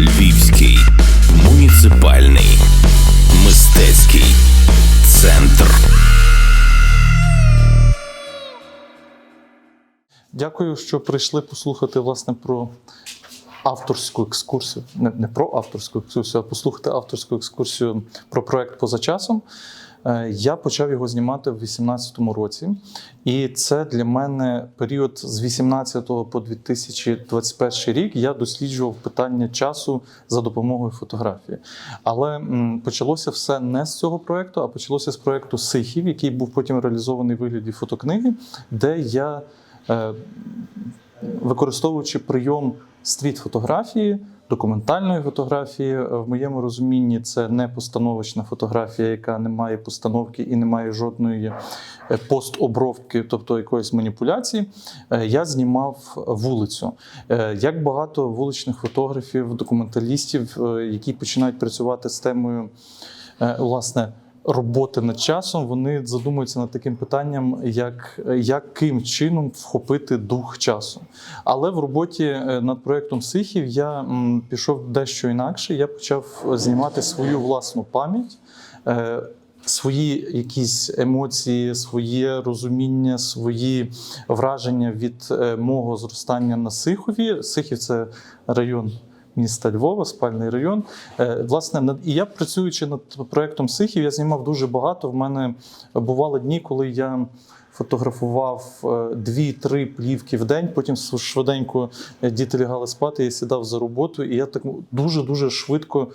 Львівський муніципальний мистецький центр. Дякую, що прийшли послухати власне про авторську екскурсію. Не, не про авторську екскурсію, а послухати авторську екскурсію про проект поза часом. Е, Я почав його знімати в 2018 році, і це для мене період з 18 по 2021 рік. Я досліджував питання часу за допомогою фотографії. Але почалося все не з цього проекту, а почалося з проекту Сихів, який був потім реалізований в вигляді фотокниги, де я е, використовуючи прийом стріт-фотографії, документальної фотографії, е, в моєму розумінні це не постановочна фотографія, яка не має постановки і не має жодної е, постобробки, тобто якоїсь маніпуляції. Е, Я знімав вулицю. Як багато вуличних фотографів, документалістів, які починають працювати з темою власне. Роботи над часом вони задумуються над таким питанням, як яким чином вхопити дух часу. Але в роботі е, над проєктом Сихів я пішов дещо інакше. Я почав знімати свою власну пам'ять. е, Свої якісь емоції, своє розуміння, свої враження від е, мого зростання на Сихові. Сихів це район міста Львова, спальний район. Е, Власне, і я працюючи над проектом Сихів, я знімав дуже багато. В мене бували дні, коли я фотографував е, дві-три плівки в день. Потім швиденько е, діти лягали спати, я сідав за роботу, і я так дуже дуже швидко.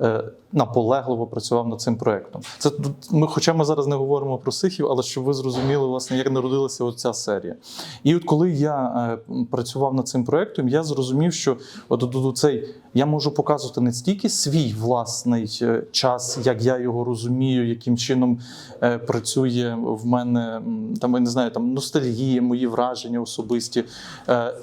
Е, Наполегливо працював над цим проектом. Це ми, хоча ми зараз не говоримо про сихів, але щоб ви зрозуміли, власне, як народилася оця серія. І от коли я е, працював над цим проектом, я зрозумів, що от, от, от цей я можу показувати не стільки свій власний е, час, як я його розумію, яким чином працює в мене там, я не знаю, там ностальгія, мої враження особисті.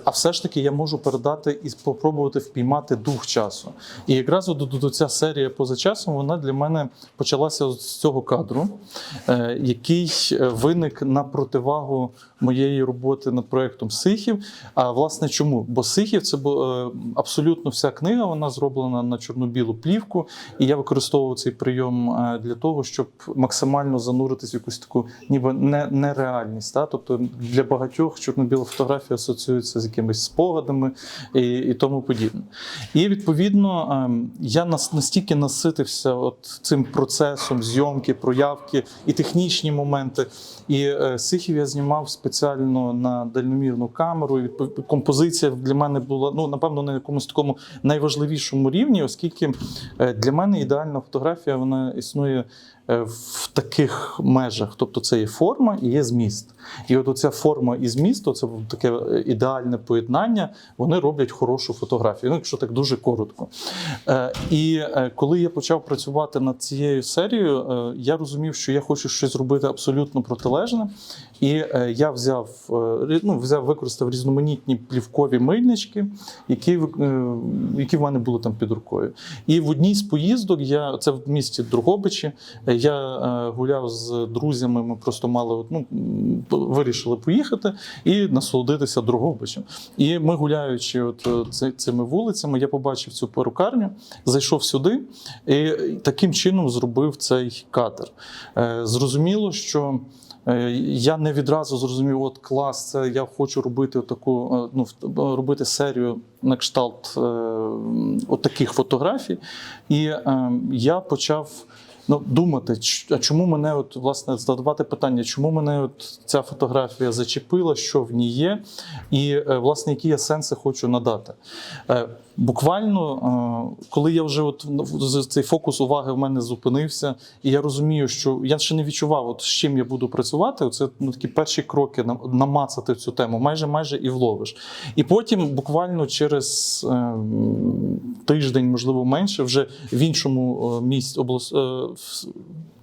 А все ж таки я можу передати і спробувати впіймати дух часу. І якраз от, от, от ця серія поза часом вона для мене почалася з цього кадру, е, який е, виник на противагу моєї роботи над проектом Сихів. А власне чому? Бо Сихів це е, абсолютно вся книга, вона зроблена на чорно-білу плівку, і я використовував цей прийом для того, щоб максимально зануритись в якусь таку ніби не, нереальність. Та? Тобто для багатьох чорно-біла фотографія асоціюється з якимись спогадами і, і тому подібне. І відповідно ем, я нас настільки наситився от цим процесом зйомки, проявки і технічні моменти. І е, Сихів я знімав спеціально на дальномірну камеру. І композиція для мене була ну напевно на якомусь такому найважливішому рівні, оскільки е, для мене ідеальна фотографія вона існує в таких межах. Тобто це є форма і є зміст. І от ця форма і зміст, це таке е, ідеальне поєднання, вони роблять хорошу фотографію. Ну, якщо так дуже коротко. Е, І е, коли я почав працювати над цією серією, е, я розумів, що я хочу щось зробити абсолютно протилежне. І е, я взяв, е, ну, взяв, використав різноманітні плівкові мильнички, які, е, які в мене були там під рукою. І в одній з поїздок я це в місті Другобичі. Я гуляв з друзями. Ми просто мали ну, вирішили поїхати і насолодитися Другобичем. І ми гуляючи, от цими вулицями, я побачив цю перукарню, зайшов сюди і таким чином зробив цей. Е, Зрозуміло, що. Е, Я не відразу зрозумів, от клас, це я хочу робити таку, е, ну, в- робити серію на кшталт е, от таких фотографій. І е, я почав ну, думати, а чому мене, от, власне, задавати питання, чому мене от ця фотографія зачепила, що в ній є, і е, власне, які я сенси хочу надати. Е, Буквально, е, коли я вже от цей фокус уваги в мене зупинився, і я розумію, що я ще не відчував, от з чим я буду працювати. Це ну, такі перші кроки нам- намацати цю тему, майже майже і вловиш. І потім, буквально через е, тиждень, можливо, менше, вже в іншому місці облас... в-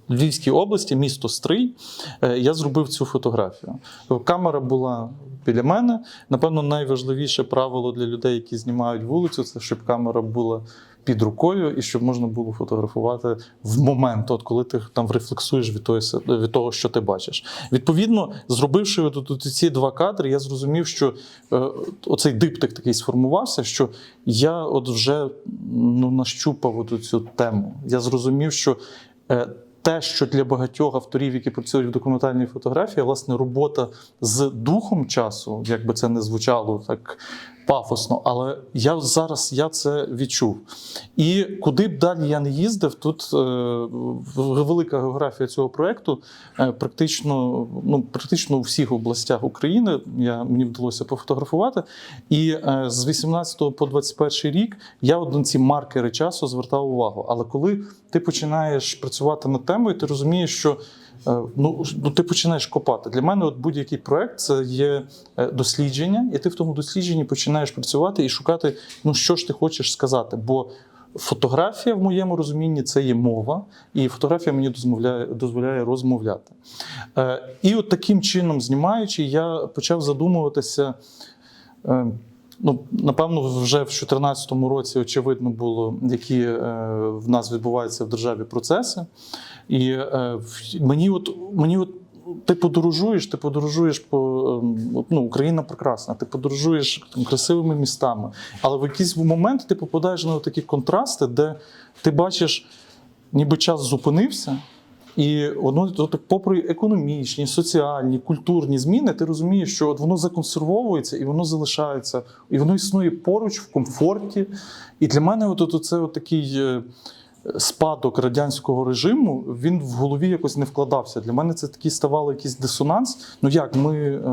Львівській області, місто Стрий, е, я зробив цю фотографію. Камера була біля мене. Напевно, найважливіше правило для людей, які знімають вулицю, це щоб камера була під рукою, і щоб можна було фотографувати в момент, от коли ти там рефлексуєш від, се- від того, що ти бачиш. Відповідно, зробивши от, от ці два кадри, я зрозумів, що е, оцей диптик такий сформувався, що я от вже ну, нащупав от цю тему. Я зрозумів, що е, те, що для багатьох авторів, які працюють в документальній фотографії, власне, робота з духом часу, як би це не звучало так пафосно, але я зараз я це відчув. І куди б далі я не їздив, тут е, велика географія цього проєкту, е, практично, ну, практично у всіх областях України я, мені вдалося пофотографувати. І е, з 18 по 21 рік я на ці маркери часу звертав увагу. Але коли ти починаєш працювати над темою, ти розумієш, що ну, ну, ти починаєш копати. Для мене от будь-який проект це є е, дослідження, і ти в тому дослідженні починаєш працювати і шукати, ну що ж ти хочеш сказати. Бо фотографія, в моєму розумінні, це є мова, і фотографія мені дозволяє, дозволяє розмовляти. Е, і от таким чином, знімаючи, я почав задумуватися. Е, Ну, напевно, вже в 2014 році очевидно було, які е, в нас відбуваються в державі процеси. І е, мені, от, мені от ти подорожуєш, ти подорожуєш по ем, ну, Україна прекрасна, ти подорожуєш там, красивими містами. Але в якийсь момент ти попадаєш на такі контрасти, де ти бачиш, ніби час зупинився. І воно так, попри економічні, соціальні, культурні зміни, ти розумієш, що от воно законсервовується і воно залишається, і воно існує поруч в комфорті. І для мене, от, от, це от такий е, спадок радянського режиму, він в голові якось не вкладався. Для мене це такий ставало якийсь дисонанс. Ну як ми, е,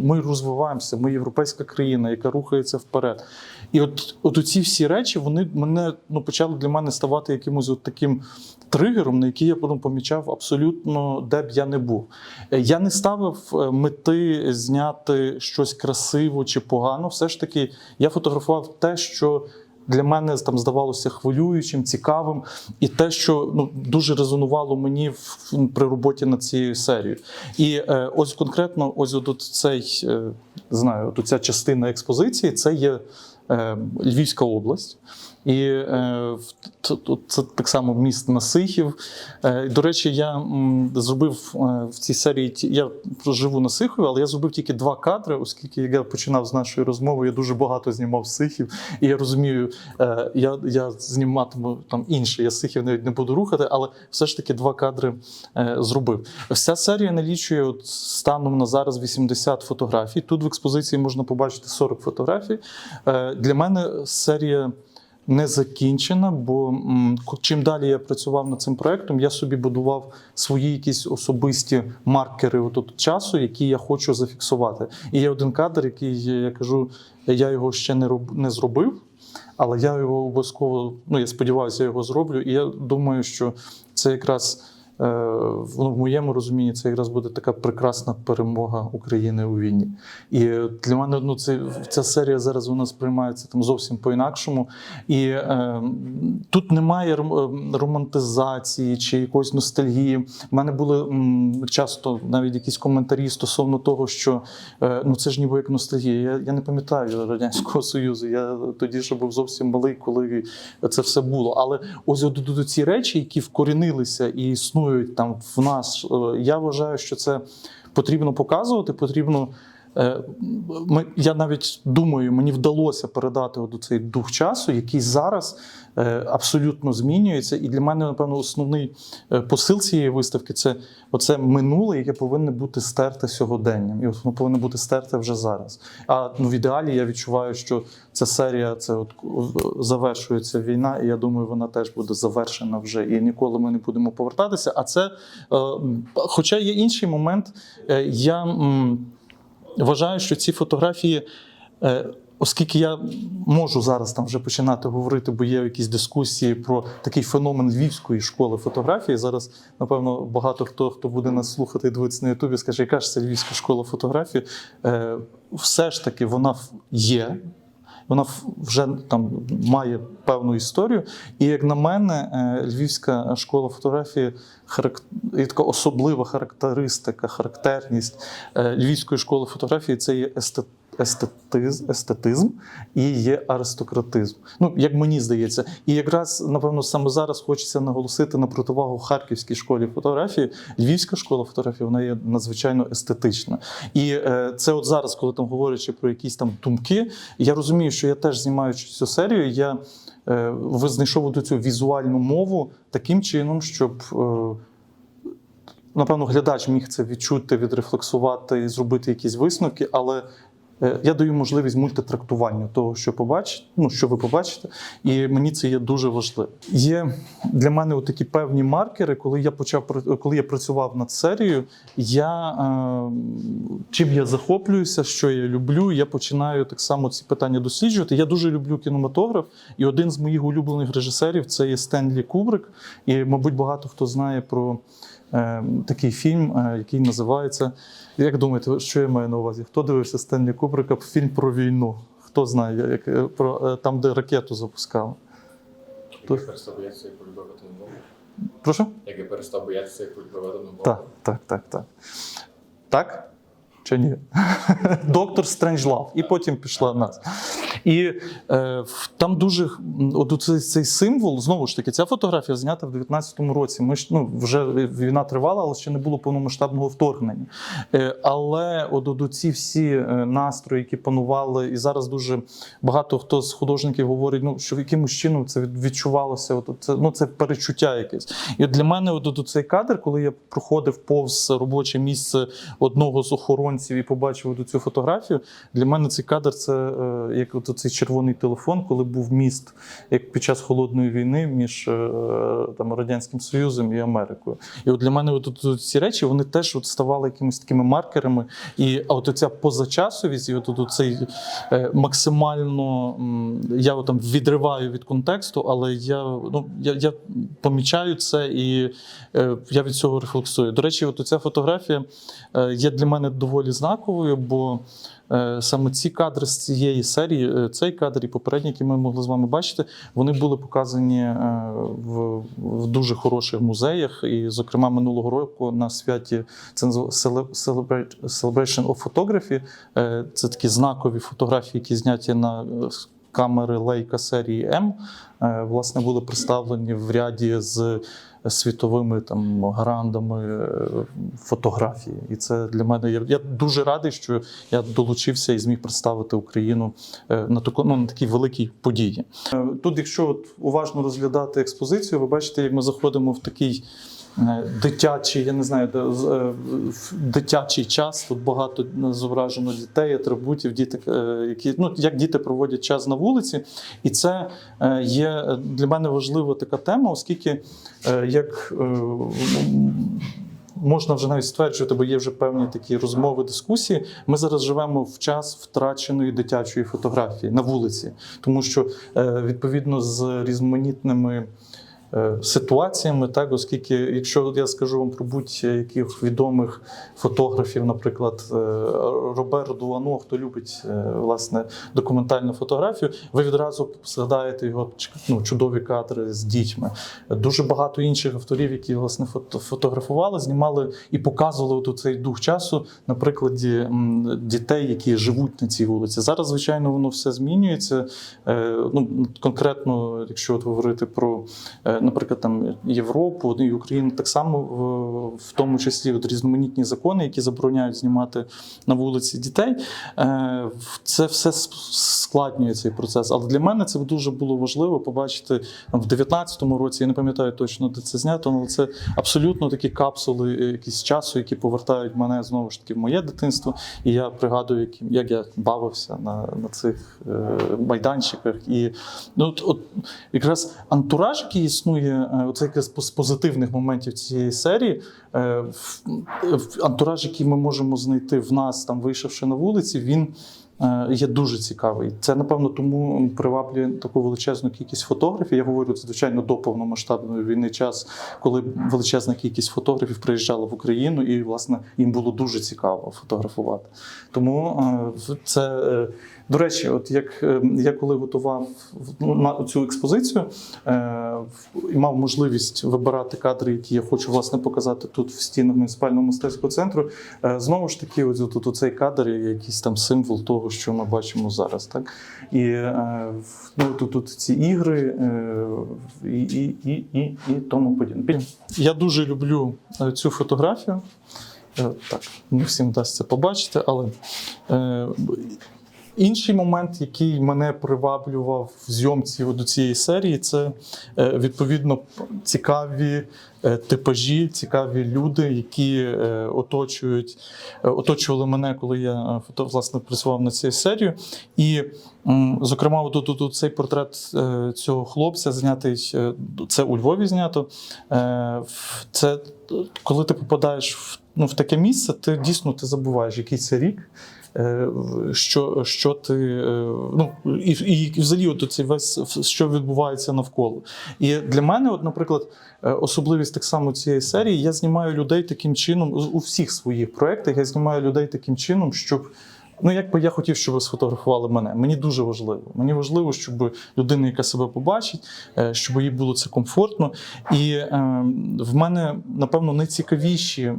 ми розвиваємося, ми європейська країна, яка рухається вперед. І от, от ці всі речі вони мене ну, почали для мене ставати якимось от таким тригером, на який я потім помічав абсолютно, де б я не був. Я не ставив е, мети зняти щось красиво чи погано. Все ж таки, я фотографував те, що. Для мене там здавалося хвилюючим, цікавим, і те, що ну дуже резонувало мені в, при роботі над цією серією. І е, ось конкретно, ось от цей е, знаю, от ця частина експозиції це є е, Львівська область. І е, це так само міст Насихів. Е, до речі, я м, зробив е, в цій серії. Я живу на Сихові, але я зробив тільки два кадри, оскільки я починав з нашої розмови, я дуже багато знімав Сихів. І я розумію, е, я, я зніматиму там інше. Я Сихів навіть не буду рухати, але все ж таки два кадри е, зробив. Вся серія налічує от станом на зараз 80 фотографій. Тут в експозиції можна побачити 40 фотографій. Е, Для мене серія не закінчена, бо чим далі я працював над цим проектом, я собі будував свої якісь особисті маркери отут от часу, які я хочу зафіксувати. І є один кадр, який я кажу, я його ще не роб, не зробив. Але я його обов'язково, ну я сподіваюся, я його зроблю. І я думаю, що це якраз в- ну, в моєму розумінні це якраз буде така прекрасна перемога України у війні. І для мене ну, це, ця серія зараз вона сприймається там зовсім по-інакшому. І е, тут немає е, романтизації чи якоїсь ностальгії. У мене були м, часто навіть якісь коментарі стосовно того, що е, ну це ж ніби як ностальгія. Я, я не пам'ятаю Радянського Союзу. Я тоді ще був зовсім малий, коли це все було. Але ось ці речі, які вкорінилися і існують там в нас, е, я вважаю, що це потрібно показувати, потрібно. Е, я навіть думаю, мені вдалося передати от цей дух часу, який зараз е, абсолютно змінюється. І для мене, напевно, основний е, посил цієї виставки це оце минуле, яке повинно бути стерте сьогоденням. І от воно повинно бути стерте вже зараз. А ну, в ідеалі я відчуваю, що ця серія це от завершується війна, і я думаю, вона теж буде завершена вже. І ніколи ми не будемо повертатися. А це, хоча є інший момент, я. Вважаю, що ці фотографії, е, оскільки я можу зараз там вже починати говорити, бо є якісь дискусії про такий феномен львівської школи фотографії. Зараз, напевно, багато хто, хто буде нас слухати і дивитися на Ютубі, скаже, яка ж це львівська школа фотографії. Е, Все ж таки вона є. Вона вже там має певну історію. І як на мене, е, львівська школа фотографії характер... така особлива характеристика, характерність е, львівської школи фотографії це є естет... естетизм, естетизм і є аристократизм. Ну, як мені здається. І якраз, напевно, саме зараз хочеться наголосити на противагу Харківській школі фотографії. Львівська школа фотографії вона є надзвичайно естетична. І е, це от зараз, коли там говорячи про якісь там думки, я розумію, що я теж знімаючи цю серію, я е, ви знайшов цю візуальну мову таким чином, щоб. Е, Напевно, глядач міг це відчути, відрефлексувати і зробити якісь висновки, але я даю можливість мультитрактування того, що побачите, ну що ви побачите, і мені це є дуже важливо. Є для мене такі певні маркери, коли я почав коли я працював над серією, я е, чим я захоплююся, що я люблю, я починаю так само ці питання досліджувати. Я дуже люблю кінематограф, і один з моїх улюблених режисерів це є Стенлі Кубрик. І, мабуть, багато хто знає про е, такий фільм, е, який називається. Як думаєте, що я маю на увазі? Хто дивився Стенлі Кубрика? Фільм про війну? Хто знає, як, е, про, е, там, де ракету запускали? Як я перестав боятися, як полюбив атомну бомбу. Прошу? Як я перестав боятися, як полюбив атомну. Так, так, так, так. Так? Чи ні? Доктор Стренджлав. І потім пішла нас. І е, там дуже от цей, цей символ, знову ж таки, ця фотографія знята в 19-му році. Ми ж ну, вже війна тривала, але ще не було повномасштабного вторгнення. Е, але от, от ці всі е, настрої, які панували, і зараз дуже багато хто з художників говорить, ну що якимось чином це відчувалося. От, це, ну, це перечуття якесь. І от для мене от, от цей кадр, коли я проходив повз робоче місце одного з охоронців і побачив цю фотографію, для мене цей кадр це е, як цей червоний телефон, коли був міст, як під час холодної війни між е, там Радянським Союзом і Америкою. І от для мене от, ці речі вони теж от ставали якимись такими маркерами. І от ця позачасовість, і от, цей е, максимально я от там відриваю від контексту, але я, ну, я, я помічаю це і я від цього рефлексую. До речі, от ця фотографія є для мене доволі знаковою, бо е, саме ці кадри з цієї серії, е, цей кадр і попередні, які ми могли з вами бачити, вони були показані е, в, в дуже хороших музеях. І, зокрема, минулого року на святі це Celebration of Photography. Це такі знакові фотографії, які зняті на камери Leica серії М. Е, Власне, були представлені в ряді з світовими там грандами е, фотографії. І це для мене. Я дуже радий, що я долучився і зміг представити Україну е, на таку ну, на такій великій події. Тут, якщо от уважно розглядати експозицію, ви бачите, як ми заходимо в такий. Дитячий, я не знаю, е, в дитячий час. Тут багато зображено дітей, атрибутів, діти, е, які ну як діти проводять час на вулиці, і це е, є для мене важлива така тема, оскільки як можна вже навіть стверджувати, бо є вже певні такі розмови, дискусії. Ми зараз живемо в час втраченої дитячої фотографії на вулиці, тому що відповідно з різноманітними. Е, Ситуаціями, так, оскільки, якщо я скажу вам про будь-яких відомих фотографів, наприклад, е, Роберт Дуано, хто любить е, власне документальну фотографію, ви відразу згадаєте його ну, чудові кадри з дітьми. Дуже багато інших авторів, які власне фото- фотографували, знімали і показували от цей дух часу на прикладі дітей, які живуть на цій вулиці. Зараз, звичайно, воно все змінюється. Ну, конкретно, якщо от говорити про, наприклад, там Європу і Україну, так само в, тому числі от різноманітні закони, які забороняють знімати на вулиці дітей. Е, Це все складнює цей процес. Але для мене це дуже було важливо побачити в 19-му році. Я не пам'ятаю точно, де це знято, але це абсолютно такі капсули е, якісь часу, які повертають мене знову ж таки в моє дитинство. І я пригадую, як, як я бавився на, на цих е, майданчиках. І ну, от, от якраз антураж, який існує, е, оце якраз з позитивних моментів цієї серії. е, Антураж, який ми можемо знайти в нас, там вийшовши на вулиці, він е, є дуже цікавий. Це, напевно, тому приваблює таку величезну кількість фотографів. Я говорю, звичайно, до повномасштабної війни час, коли величезна кількість фотографів приїжджала в Україну, і, власне, їм було дуже цікаво фотографувати. Тому це До речі, от як е, я коли готував ну, на цю експозицію е, і мав можливість вибирати кадри, які я хочу власне показати тут в стінах муніципального мистецького центру. е, Знову ж таки, ось тут цей кадр якийсь там символ того, що ми бачимо зараз. Так? І ну, тут, тут ці ігри і, і, і, і, і тому подібне. Я дуже люблю цю фотографію. Так, не всім вдасться побачити, але інший момент, який мене приваблював в зйомці до цієї серії, це е, відповідно цікаві е, типажі, цікаві люди, які е, оточують, оточували мене, коли я фото, власне працював над цією серією. І, зокрема, от тут, тут цей портрет цього хлопця знятий, це у Львові знято. Це коли ти попадаєш в, ну, в таке місце, ти дійсно ти забуваєш, який це рік. Е, Що, що ти е, ну і, і взагалі, от цей весь що відбувається навколо. І для мене, от, наприклад, е, особливість так само цієї серії, я знімаю людей таким чином у у всіх своїх проєктах. Я знімаю людей таким чином, щоб. Ну, якби я хотів, щоб ви сфотографували мене. Мені дуже важливо. Мені важливо, щоб людина, яка себе побачить, е, щоб їй було це комфортно. І е, в мене, напевно, найцікавіші е,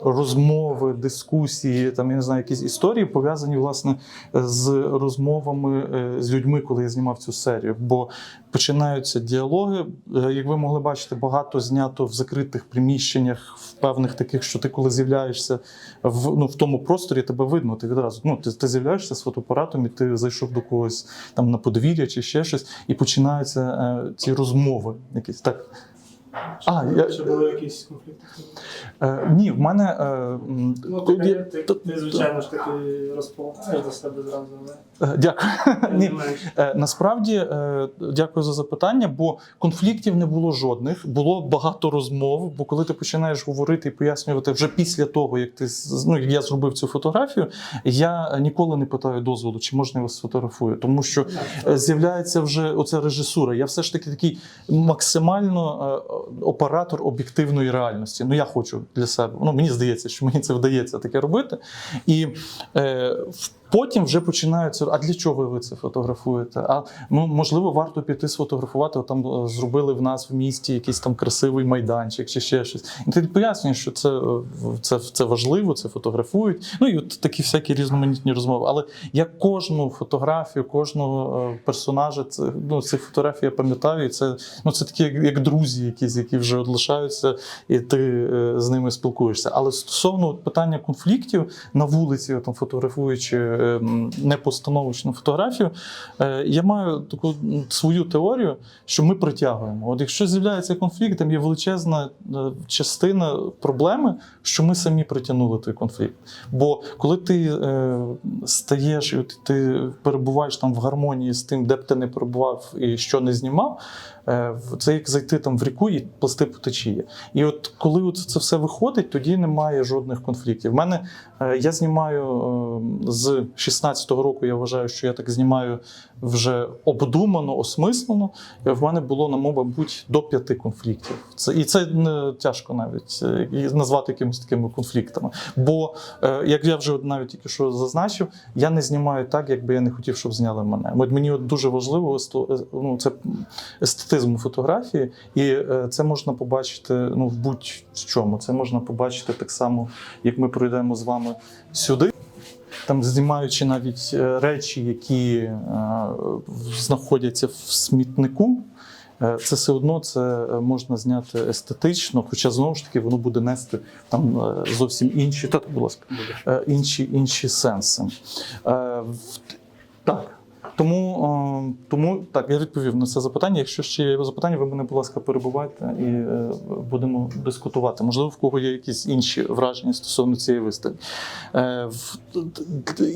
розмови, дискусії, там я не знаю, якісь історії пов'язані власне з розмовами е, з людьми, коли я знімав цю серію. Бо починаються діалоги. Е, Як ви могли бачити, багато знято в закритих приміщеннях, в певних таких, що ти коли з'являєшся в, ну, в тому просторі, тебе видно. Ти відразу ну, ти, ти з'являєшся з фотоапаратом, і ти зайшов до когось там на подвір'я чи ще щось, і починаються е, ці розмови. Якісь так. А, я, Чи були якісь конфлікти? е, ні, в мене. Е, Ну, коли- ти, ти, то- ти, звичайно ж таки розполагаєш до себе зразу, але Е, Дякую. Ні. Е, Насправді, е, дякую за запитання, бо конфліктів не було жодних. Було багато розмов. Бо коли ти починаєш говорити і пояснювати вже після того, як ти ну, як я зробив цю фотографію, я ніколи не питаю дозволу, чи можна я вас сфотографую, тому що е, з'являється вже оця режисура. Я все ж таки такий максимально е, оператор об'єктивної реальності. Ну я хочу для себе. Ну мені здається, що мені це вдається таке робити. І е, потім вже починаються. А для чого ви це фотографуєте? А ну можливо, варто піти сфотографувати. От Там е, зробили в нас в місті якийсь там красивий майданчик чи ще щось. І ти пояснюєш, що це, е, це, це важливо, це фотографують. Ну і от такі всякі різноманітні розмови. Але я кожну фотографію, кожного е, персонажа, це ну цих фотографій я пам'ятаю. І це ну це такі як, як друзі, якісь, які вже лишаються, і ти з ними спілкуєшся. Але стосовно питання конфліктів на вулиці, там фотографуючи непостановочну фотографію, е, я маю таку свою теорію, що ми притягуємо. От якщо з'являється конфлікт, там є величезна е, частина проблеми, що ми самі притягнули той конфлікт. Бо коли ти е, стаєш і ти перебуваєш там в гармонії з тим, де б ти не перебував і що не знімав, це як зайти там в ріку і пласти по течії. І от коли це все виходить, тоді немає жодних конфліктів. В мене е, я знімаю е, з 16-го року. Я вважаю, що я так знімаю вже обдумано, осмислено. Е, В мене було на мабуть до п'яти конфліктів. Це і це не тяжко навіть е, назвати якимись такими конфліктами. Бо е, як я вже навіть тільки що зазначив, я не знімаю так, якби я не хотів, щоб зняли мене. От мені от дуже важливо е, ну, це естетизм у фотографії, і е, це можна побачити ну, в будь-чому. Це можна побачити так само, як ми пройдемо з вами сюди. Там знімаючи навіть е, речі, які е, знаходяться в смітнику, е, це все одно це е, можна зняти естетично, хоча знову ж таки воно буде нести там е, зовсім інші, та, будь ласка, е, інші, інші сенси. Е, в- Так. Тому, тому так, я відповів на це запитання. Якщо ще є запитання, ви мене, будь ласка, перебувайте і е, будемо дискутувати. Можливо, в кого є якісь інші враження стосовно цієї виставки. Е,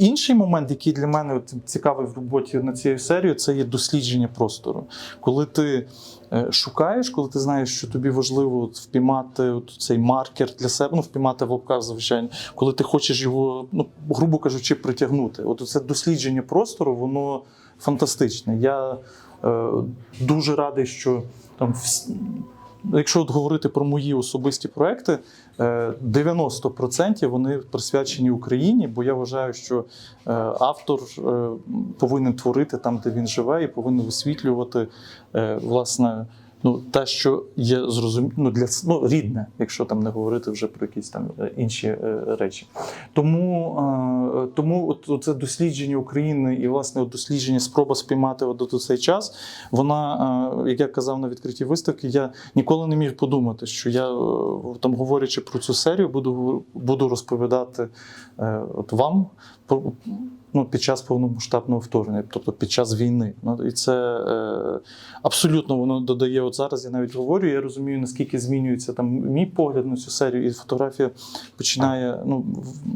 Інший момент, який для мене цікавий в роботі над цією серією, це є дослідження простору. Коли ти шукаєш, коли ти знаєш, що тобі важливо от впіймати от цей маркер для себе, ну впіймати вовка, звичайно, коли ти хочеш його, ну грубо кажучи, притягнути. От це дослідження простору, воно фантастичне. Я е, дуже радий, що там якщо от говорити про мої особисті проекти, е, 90% вони присвячені Україні, бо я вважаю, що е, автор е, повинен творити там, де він живе, і повинен висвітлювати е, власне. Ну, те, що є зрозум... ну, для ну, рідне, якщо там не говорити вже про якісь там е, інші е, речі. Тому, е, тому от, це дослідження України і власне от дослідження, спроба спіймати от, от цей час. Вона, як я казав на відкритій виставці, я ніколи не міг подумати, що я там, говорячи про цю серію, буду, буду розповідати от вам. Ну, під час повномасштабного вторгнення, тобто під час війни. Ну, і це е, абсолютно воно додає. От зараз я навіть говорю, я розумію, наскільки змінюється там мій погляд на цю серію, і фотографія починає ну,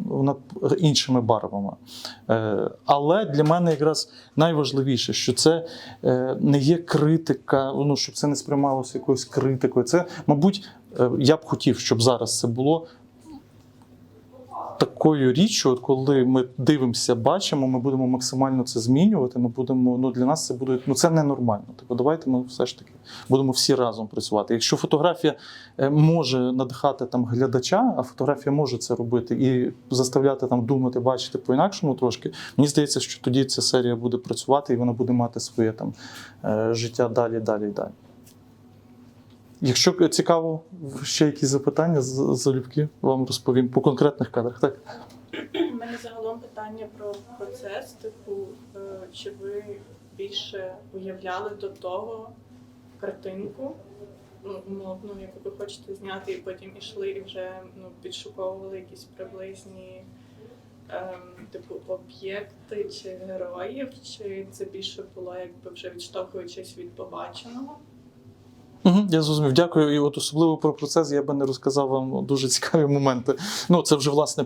вона іншими барвами. Е, але для мене якраз найважливіше, що це е, не є критика, ну, щоб це не сприймалося якоюсь критикою. Це, мабуть, е, я б хотів, щоб зараз це було такою річчю, от коли ми дивимося, бачимо, ми будемо максимально це змінювати. Ми будемо, ну для нас це буде ну це ненормально. Тобто, давайте ми все ж таки будемо всі разом працювати. Якщо фотографія е, може надихати там глядача, а фотографія може це робити і заставляти там думати, бачити по-інакшому трошки. Мені здається, що тоді ця серія буде працювати і вона буде мати своє там е, життя далі, далі далі. Якщо цікаво, ще якісь запитання залюбки вам розповім по конкретних кадрах. Так? У мене загалом питання про процес, типу, е, чи ви більше уявляли до того картинку, ну, умовно, яку ви хочете зняти, і потім ішли і вже ну, підшуковували якісь приблизні ем, типу об'єкти чи героїв, чи це більше було якби вже відштовхуючись від побаченого? Угу, я зрозумів. Дякую. І от особливо про процес я би не розказав вам дуже цікаві моменти. Ну, це вже власне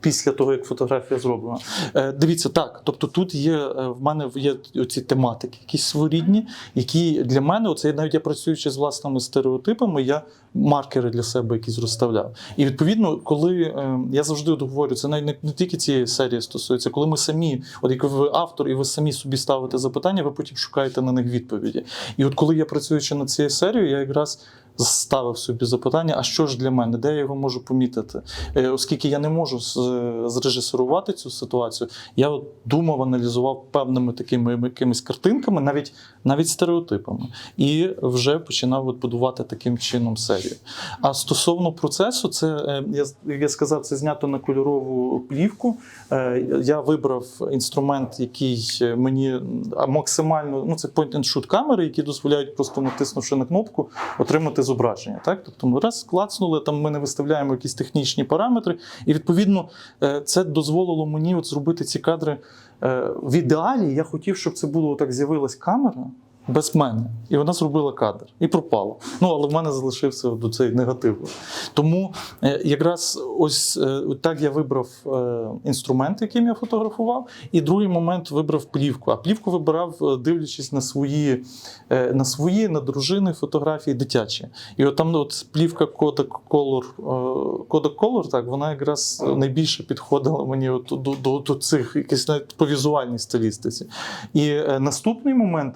після того, як фотографія зроблена. Е, дивіться, так. Тобто тут є е, в мене є ці тематики, якісь своєрідні, які для мене, оце навіть я працюючи з власними стереотипами, я маркери для себе якісь розставляв. І відповідно, коли е, я завжди говорю, це навіть не тільки цієї серії стосується, коли ми самі, от як ви автор, і ви самі собі ставите запитання, ви потім шукаєте на них відповіді. І от коли я працюючи над цією серією, я якраз ставив собі запитання: а що ж для мене, де я його можу помітити? Е, Оскільки я не можу зрежисерувати цю ситуацію, я от думав, аналізував певними такими якимись картинками, навіть навіть стереотипами, і вже починав от будувати таким чином серію. А стосовно процесу, це е, я, я сказав, це знято на кольорову плівку. Е, Я вибрав інструмент, який мені максимально ну це point-and-shoot камери, які дозволяють просто натиснувши на кнопку, отримати зображення. Так, тобто ми раз клацнули, там ми не виставляємо якісь технічні параметри, і відповідно е, це дозволило мені от зробити ці кадри. Е, В ідеалі я хотів, щоб це було так з'явилась камера. Без мене, і вона зробила кадр і пропала. Ну але в мене залишився до цей негатив. Тому е, якраз ось е, так я вибрав е, інструмент, яким я фотографував, і другий момент вибрав плівку. А плівку вибирав, дивлячись на свої, на свої, на дружини фотографії дитячі. І от там от плівка Kodak Color, Kodak Color, так вона якраз найбільше підходила мені от до, до, до цих якісь навіть по візуальній стилістиці. І наступний момент.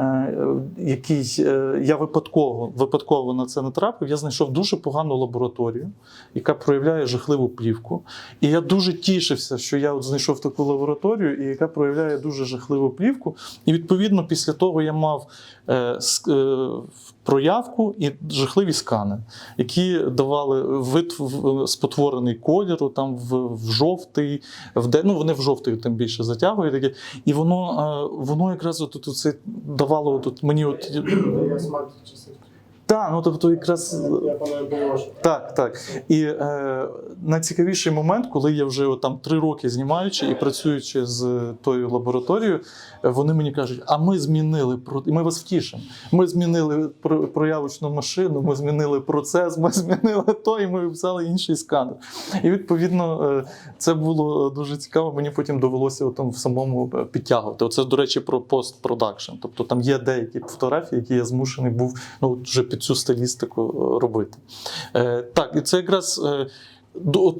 Е, Який е, я випадково випадково на це натрапив, я знайшов дуже погану лабораторію, яка проявляє жахливу плівку. І я дуже тішився, що я от знайшов таку лабораторію, і яка проявляє дуже жахливу плівку. І відповідно після того я мав проявку і жахливі скани, які давали вид спотворений кольору, там в, в жовтий, в де, ну вони в жовтий тим більше затягують таке. І воно, е, воно якраз от, от, це давало от, от мені от. Так, ну тобто якраз так, так. І е, найцікавіший момент, коли я вже там три роки знімаючи і працюючи з тою лабораторією, вони мені кажуть: а ми змінили і ми вас втішимо. Ми змінили проявочну машину, ми змінили процес, ми змінили то, і ми взяли інший сканер. І відповідно е, це було дуже цікаво. Мені потім довелося там в самому е, підтягувати. Оце, до речі, про постпродакшн. Тобто там є деякі фотографії, які я змушений був ну, вже під цю стилістику е, робити. Е, так, і це якраз. Е, От,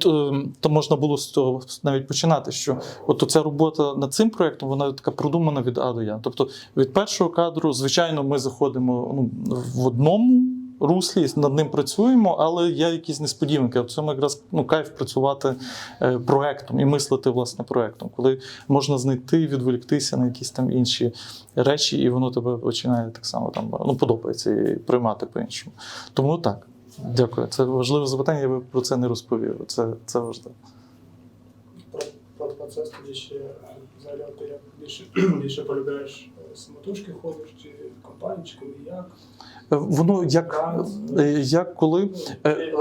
то можна було з цього навіть починати, що от ця робота над цим проєктом, вона така продумана від А до Я. Тобто від першого кадру, звичайно, ми заходимо ну, в одному руслі, над ним працюємо, але є якісь несподіванки. В цьому якраз ну, кайф працювати е, проектом і мислити власне проектом, коли можна знайти відволіктися на якісь там інші речі, і воно тебе починає так само там ну, подобається і приймати по-іншому. Тому так. Дякую. Це важливе запитання, я би про це не розповів. Це, це важливо. Про, про процес тоді ще взагалі ти більше, більше полюбляєш самотужки ходиш, чи компанії, чи коли як? Е, Воно як, е, як коли. Е,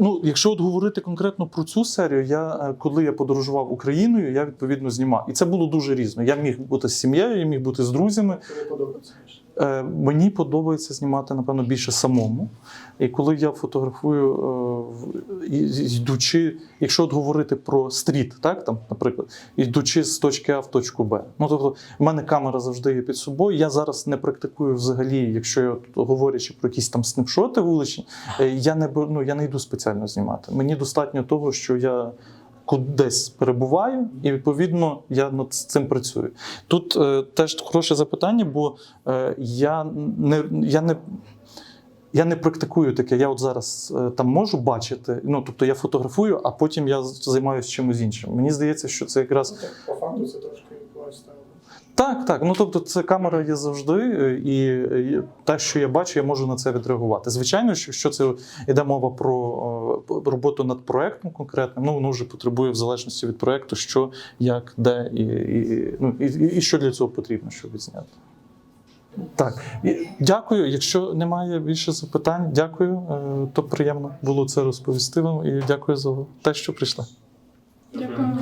Ну, якщо от говорити конкретно про цю серію, я коли я подорожував Україною, я відповідно знімав. І це було дуже різно. Я міг бути з сім'єю, я міг бути з друзями. Тобі подобається Мені подобається знімати, напевно, більше самому. І коли я фотографую, е, йдучи, якщо от говорити про стріт, так там, наприклад, йдучи з точки А в точку Б. Ну тобто, в мене камера завжди є під собою. Я зараз не практикую взагалі, якщо я говорячи про якісь там снапшоти вуличні, е, я не ну, я не йду спеціально знімати. Мені достатньо того, що я. Кудись перебуваю, і відповідно я над цим працюю. Тут е, теж хороше запитання, бо е, я не я не. Я не практикую таке. Я от зараз е, там можу бачити. Ну тобто я фотографую, а потім я займаюся чимось іншим. Мені здається, що це якраз Ну, так, по факту це трошки лайфстайл. так, так. Ну тобто, це камера є завжди, е, і е, те, що я бачу, я можу на це відреагувати. Звичайно, що якщо це йде мова про роботу над проектом конкретним, ну воно вже потребує в залежності від проекту, що, як, де і, і, ну, і, і, що для цього потрібно, щоб відзняти. Так, дякую. Якщо немає більше запитань, дякую. Е, То приємно було це розповісти вам і дякую за те, що прийшли. Дякую.